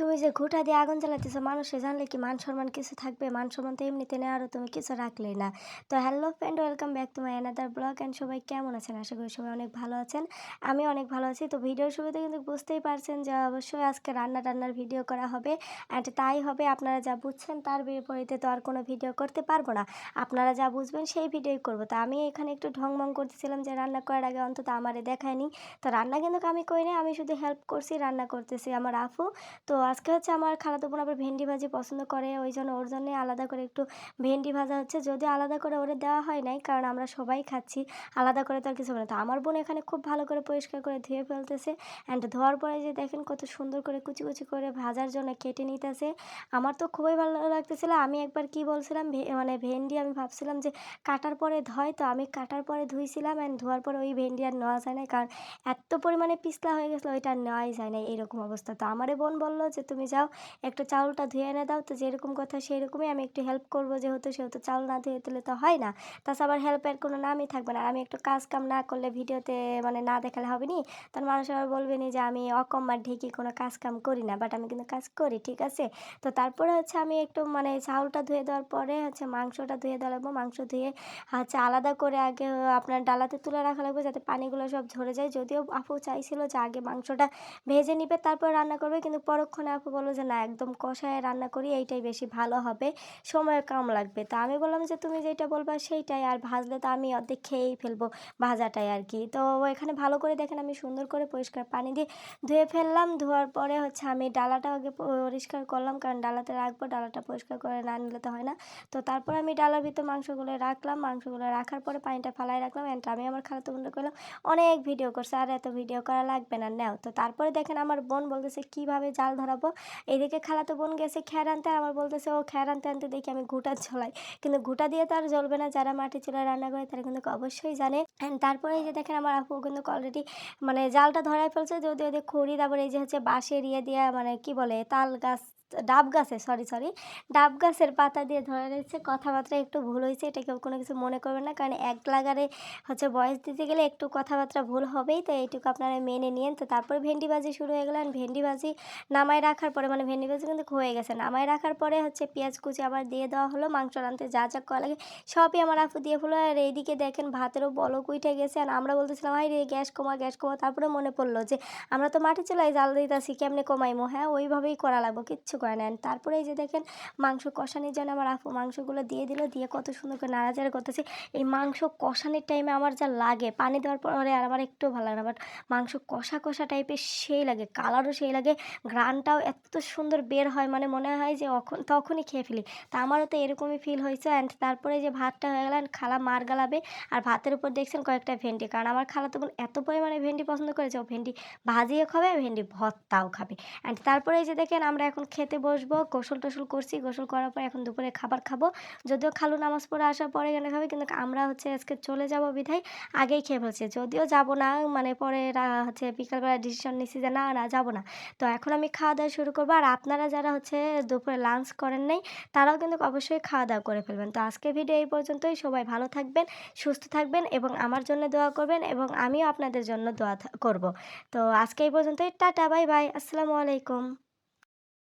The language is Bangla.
তুমি যে ঘুঁটা দিয়ে আগুন জ্বালাতেছো মানুষে জানলে কি মান সম্মান কিছু থাকবে? মান সম্মান তো এমনিতে নেই আরও তুমি কিছু রাখলেই না। তো hello friend welcome back to my another blog and সবাই কেমন আছেন? আশা করি সবাই অনেক ভালো আছেন। আমি অনেক ভালো আছি। তো ভিডিওর শুরুতে কিন্তু বুঝতেই পারছেন যে অবশ্যই আজকে রান্না টান্নার ভিডিও করা হবে অ্যান্ড তাই হবে আপনারা যা বুঝছেন তার বিপরীতে তো আর কোনো ভিডিও করতে পারব না। আপনারা যা বুঝবেন সেই ভিডিওই করব। তো আমি এখানে একটু ঢংমং করতেছিলাম যে রান্না করার আগে অন্তত আমারে দেখায়নি। তো রান্না কিন্তু আমি করিনি আমি শুধু হেল্প করছি, রান্না করতেছি আমার আফু। তো আজকে হচ্ছে আমার খালাতো বোন আবার ভেন্ডি ভাজি পছন্দ করে, ওই জন্য ওর জন্যে আলাদা করে একটু ভেন্ডি ভাজা হচ্ছে যদিও আলাদা করে ওরে দেওয়া হয় নাই, কারণ আমরা সবাই খাচ্ছি, আলাদা করে তো আর কিছু না। তো আমার বোন এখানে খুব ভালো করে পরিষ্কার করে ধুয়ে ফেলতেছে অ্যান্ড ধোয়ার পরে যে দেখেন কত সুন্দর করে কুচি কুচি করে ভাজার জন্য কেটে নিতেছে। আমার তো খুবই ভালো লাগতেছিল, আমি একবার কি বলছিলাম মানে ভেন্ডি আমি ভাবছিলাম যে কাটার পরে ধয়, তো আমি কাটার পরে ধুইছিলাম অ্যান্ড ধোয়ার পরে ওই ভেন্ডি আর নেওয়া যায় না কারণ এত পরিমাণে পিছলা হয়ে গেছিল, ওইটা নেওয়াই যায় না এরকম অবস্থা। তো আমারে বোন বলল যে তুমি যাও, একটু চাউলটা ধুয়ে এনে দাও, তো যেরকম কথা সেরকমই আমি একটু হেল্প করব যেহেতু সেহেতু চাউল না ধুয়ে তুলে তো হয় না। তাছাড়া আবার হেল্পের কোনো নামই থাকবে না। আমি একটু কাজ কাম না করলে ভিডিওতে মানে না দেখালে হবে নি তার মানুষ আবার বলবে নি যে আমি অকম্মার ঢেকি কোনো কাজ কাম করি না বাট আমি কিন্তু কাজ করি, ঠিক আছে? তো তারপরে হচ্ছে আমি একটু মানে চাউলটা ধুয়ে দেওয়ার পরে হচ্ছে মাংসটা ধুয়ে দেওয়া লাগবো। মাংস ধুয়ে হচ্ছে আলাদা করে আগে আপনার ডালাতে তুলে রাখা লাগবে যাতে পানিগুলো সব ঝরে যায়। যদিও আপু চাইছিল যে আগে মাংসটা ভেজে নিবে, তারপর রান্না করবে, কিন্তু পরক্ষণে আপু বলল যে, না, একদম কষায় রান্না করি, এইটাই বেশি ভালো হবে। সময় কম লাগবে। তা আমি বললাম যে, তুমি যেটা বলবা সেইটাই, আর ভাজলে তো আমি অর্ধেক খেয়েই ফেলব ভাজাটাই আর কি। তো এখানে ভালো করে দেখেন, আমি সুন্দর করে পরিষ্কার পানি দিয়ে ধুয়ে ফেললাম। ধোয়ার পরে হচ্ছে আমি ডালাটা আগে পরিষ্কার করলাম, কারণ ডালাতে রাখব, ডালাটা পরিষ্কার করে না নিলে তো হয় না। তো তারপর আমি ডালার ভিতর মাংসগুলো রাখলাম, মাংসগুলো রাখার পরে পানিটা ফালাই রাখলাম। অ্যান্ড আমি আমার খালাতো বোনটা করলাম অনেক ভিডিও করছে, আর এত ভিডিও করা লাগবে না, নেও। তো তারপরে দেখেন, আমার বোন বলতেছে, কীভাবে জাল ধরাবো এদিকে খালাতো বোন গেছে খ্যার আনতে আর আমার বলতেছে, ও খ্যার আনতে আনতে দেখি আমি ঘুটা ঝোলাই। কিন্তু ঘুটা দিয়ে তো আর জ্বলবে না। যারা মাটি চুলায় রান্না করে তারা কিন্তু অবশ্যই জানে। তারপরে এই যে দেখেন আমার আপু কিন্তু অলরেডি মানে জালটা ধরায় ফেলছে। যদি ওদের খড়ি, তারপরে এই যে হচ্ছে বাঁশের ইয়ে দিয়ে মানে কি বলে তাল গাছ ডাব গাছে সরি সরি ডাব গাছের পাতা দিয়ে ধরে রয়েছে কথাবার্তা একটু ভুল হয়েছে, এটা কেউ কোনো কিছু মনে করবেন না, কারণ এক লাগারে হচ্ছে বয়স দিতে গেলে একটু কথাবার্তা ভুল হবেই, তো এইটুকু আপনারা মেনে নিন তো তারপরে ভেন্ডি ভাজি শুরু হয়ে গেলেন ভেন্ডি ভাজি নামায় রাখার পরে মানে ভেন্ডি ভাজি কিন্তু হয়ে গেছে, নামায় রাখার পরে হচ্ছে পেঁয়াজ কুচি আবার দিয়ে দেওয়া হলো, মাংস রাঁধতে যা যা করা লাগে, সবই আমার আপু দিয়ে ফেলো আর এইদিকে দেখেন ভাতেরও বলক উঠে গেছে আর আমরা বলতেছিলাম হাই রে, গ্যাস কমা গ্যাস কমা তারপরে মনে পড়ল যে, আমরা তো মাটি চলাই জাল দিতেছি, কেমনে কমাইমো? হ্যাঁ ওইভাবেই করা লাগবো, কিচ্ছু করে নেন। তারপরে এই যে দেখেন, মাংস কষানির জন্য আমার আপু মাংসগুলো দিয়ে দিল, দিয়ে কত সুন্দর করে নাড়াচাড়া করতেছি। এই মাংস কষানির টাইমে আমার যা লাগে, পানি দেওয়ার পরে আর আমার একটু ভালো লাগে না বাট মাংস কষা কষা টাইপের সেই লাগে কালারও সেই লাগে গ্রানটাও এত সুন্দর বের হয় মানে মনে হয় যে তখনই খেয়ে ফেলি। তা আমারও তো এরকমই ফিল হয়েছে অ্যান্ড তারপরে যে ভাতটা হয়ে গেল খালা মার গালাবে, আর ভাতের উপর দেখছেন কয়েকটা ভেন্ডি, কারণ আমার খালা তো এত পরিমাণে ভেন্ডি পছন্দ করেছে, ও ভেন্ডি ভাজিও খাবে, ভেন্ডি ভর্তাও খাবে। অ্যান্ড তারপরে যে দেখেন, আমরা এখন খেতে বসবো গোসল টোসল করছি, গোসল করার পর এখন দুপুরে খাবার খাব। যদিও খালু নামাজ পড়ে আসার পরে এখানে খাবে, কিন্তু আমরা হচ্ছে আজকে চলে যাব বিধায় আগেই খেয়ে ফেলছি। যদিও যাব না মানে পরে হচ্ছে বিকালবেলা ডিসিশন নিচ্ছি যে না না যাব না। তো এখন আমি খাওয়া দাওয়া শুরু করব, আর আপনারা যারা হচ্ছে দুপুরে লাঞ্চ করেন নাই, তারাও কিন্তু অবশ্যই খাওয়া দাওয়া করে ফেলবেন। তো আজকে ভিডিও এই পর্যন্তই, সবাই ভালো থাকবেন, সুস্থ থাকবেন এবং আমার জন্য দোয়া করবেন এবং আমিও আপনাদের জন্য দোয়া করব। তো আজকে এই পর্যন্তই, টাটা বাই বাই আসসালামু আলাইকুম।